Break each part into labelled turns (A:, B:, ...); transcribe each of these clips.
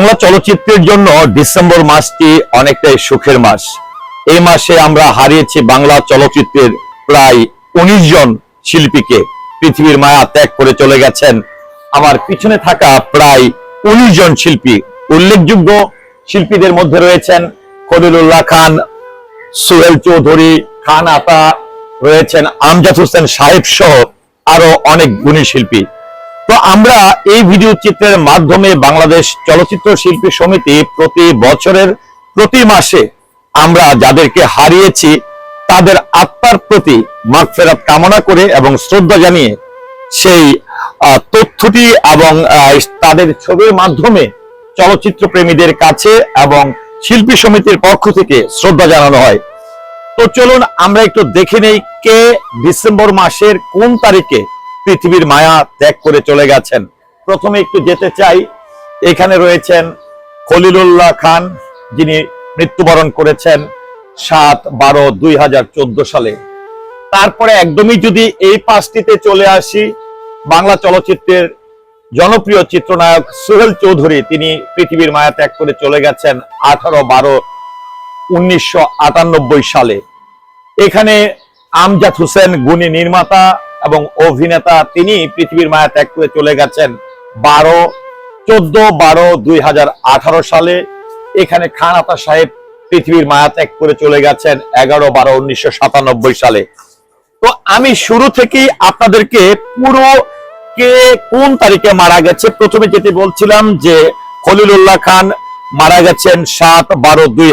A: বাংলা চলচ্চিত্রের জন্য ডিসেম্বর মাসটি অনেকটাই সুখের মাস। এই মাসে আমরা হারিয়েছি বাংলা চলচ্চিত্রের প্রায় উনিশ জন শিল্পীকে। পৃথিবীর মায়া ত্যাগ করে চলে গেছেন আমার পিছনে থাকা প্রায় উনিশ জন শিল্পী। উল্লেখযোগ্য শিল্পীদের মধ্যে রয়েছেন খলিলুল্লাহ খান, সোহেল চৌধুরী, খান আতা, রয়েছেন আমজাদ হোসেন সাহেব সহ আরও অনেক গুণী শিল্পী। তো আমরা এই ভিডিও চিত্রের মাধ্যমে বাংলাদেশ চলচ্চিত্র শিল্পী সমিতি প্রতি বছরের প্রতি মাসে আমরা যাদেরকে হারিয়েছি, তাদের আত্মার প্রতি মাগফেরাত কামনা করে এবং শ্রদ্ধা জানিয়ে সেই তথ্যটি এবং তাদের ছবির মাধ্যমে চলচ্চিত্র প্রেমীদের কাছে এবং শিল্পী সমিতির পক্ষ থেকে শ্রদ্ধা জানানো হয়। তো চলুন আমরা একটু দেখে নেই কে ডিসেম্বর মাসের কোন তারিখে পৃথিবীর মায়া ত্যাগ করে চলে গেছেন। প্রথমে একটু যেতে চাই। এখানে রয়েছেন খলিলুল্লাহ খান, যিনি মৃত্যুবরণ করেছেন সাত বারো দুই সালে। তারপরে একদমই যদি এই পাঁচটিতে চলে আসি, বাংলা চলচ্চিত্রের জনপ্রিয় চিত্রনায়ক সোহেল চৌধুরী, তিনি পৃথিবীর মায়া ত্যাগ করে চলে গেছেন আঠারো বারো উনিশশো সালে। এখানে আমজাদ হোসেন, গুণী নির্মাতা এবং অভিনেতা তিনি পৃথিবীর মায়া ত্যাগ করে চলে গেছেন বারো, চোদ্দ, বারো, দুই সালে। এখানে খান আতা সাহেব পৃথিবীর মায়া ত্যাগ করে চলে গেছেন এগারো, বারো, উনিশশো সালে। তো আমি শুরু থেকেই আপনাদেরকে পুরো কে কোন তারিখে মারা গেছে, প্রথমে যেটি বলছিলাম যে খলিলুল্লাহ খান মারা গেছেন সাত, বারো, দুই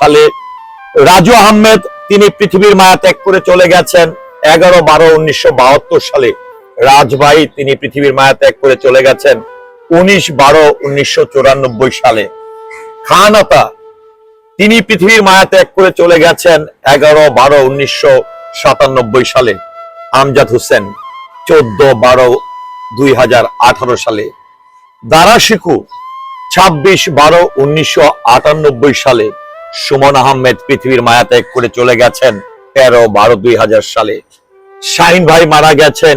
A: সালে। রাজু আহমেদ, তিনি পৃথিবীর মায়া ত্যাগ করে চলে গেছেন। এগারো, বারো, উনিশশো সালে রাজভাই তিনি পৃথিবীর মায়া ত্যাগ করে চলে গেছেন, উনিশ, বারো, উনিশশো সালে। খানাতা, তিনি পৃথিবীর মায়া ত্যাগ করে চলে গেছেন এগারো, বারো, উনিশশো সালে, আমজাদ হোসেন, চোদ্দ, বারো, দুই সালে। দারা শিখু, ছাব্বিশ, বারো, উনিশশো সালে সুমন আহমেদ পৃথিবীর মায়া ত্যাগ করে চলে গেছেন তেরো, বারো, দুই সালে। শাহিন ভাই মারা গেছেন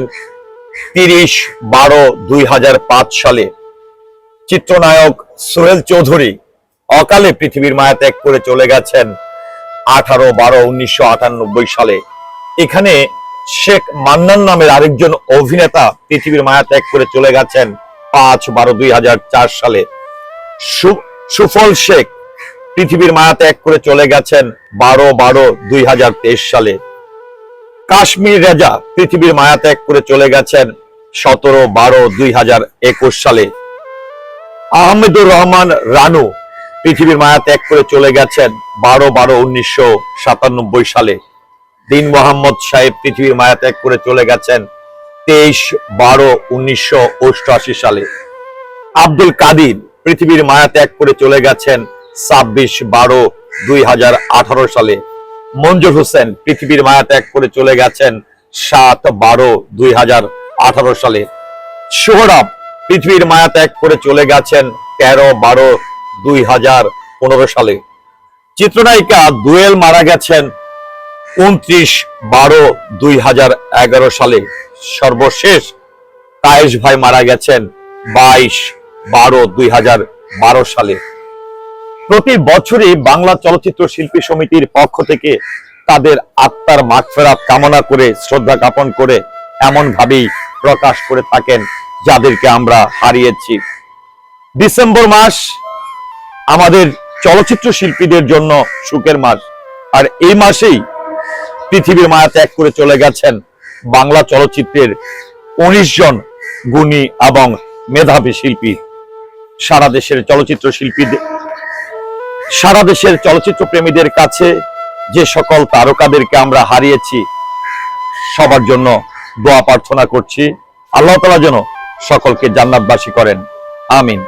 A: তিরিশ বারো দুই সালে। চিত্রনায়ক সোহেল চৌধুরী অকালে পৃথিবীর মায়া ত্যাগ করে চলে গেছেন আঠারো বারো উনিশশো সালে। এখানে শেখ মান্নান নামের আরেকজন অভিনেতা পৃথিবীর মায়া ত্যাগ করে চলে গেছেন পাঁচ বারো দুই সালে। সুফল শেখ পৃথিবীর মায়া ত্যাগ করে চলে গেছেন বারো বারো দুই সালে। কাশ্মীর রেজা পৃথিবীর মায়া ত্যাগ করে চলে গেছেন সতেরো বারো দুই হাজার একুশ সালে। আহমেদুর রহমান রানু পৃথিবীর মায়া ত্যাগ করে চলে গেছেন বারো বারো উনিশশো সাতানব্বই সালে। দিন মোহাম্মদ সাহেব পৃথিবীর মায়া ত্যাগ করে চলে গেছেন তেইশ বারো উনিশশো অষ্টআশি সালে। আব্দুল কাদির পৃথিবীর মায়া ত্যাগ করে চলে গেছেন ছাব্বিশ বারো দুই সালে। মঞ্জুর হোসেন পৃথিবীর মায়া ত্যাগ করে চলে গেছেন সাত বারো দুই হাজার আঠারো সালে। সোহরাব পৃথিবীর মায়া ত্যাগ করে চলে গেছেন তেরো বারো দুই হাজার পনেরো সালে। চিত্রনায়িকা দুয়েল মারা গেছেন উনত্রিশ বারো দুই হাজার এগারো সালে। সর্বশেষ কায়েশ ভাই মারা গেছেন বাইশ বারো দুই হাজার বারো সালে। প্রতি বছরই বাংলা চলচ্চিত্র শিল্পী সমিতির পক্ষ থেকে তাদের আত্মার মাগফেরাত কামনা করে, শ্রদ্ধা জ্ঞাপন করে এমন ভাবেই প্রকাশ করে থাকেন, যাদেরকে আমরা হারিয়েছি। ডিসেম্বর মাস আমাদের চলচ্চিত্র শিল্পীদের জন্য সুখের মাস। আর এই মাসেই পৃথিবীর মায়া ত্যাগ করে চলে গেছেন বাংলা চলচ্চিত্রের উনিশ জন গুণী এবং মেধাবী শিল্পী। সারা দেশের চলচ্চিত্র শিল্পীদের সারা দেশের চলচ্চিত্র প্রেমীদের কাছে যে সকল তারকাদেরকে আমরা হারিয়েছি, সবার জন্য দোয়া প্রার্থনা করছি। আল্লাহ তালা যেন সকলকে জান্নাতবাসী করেন। আমিন।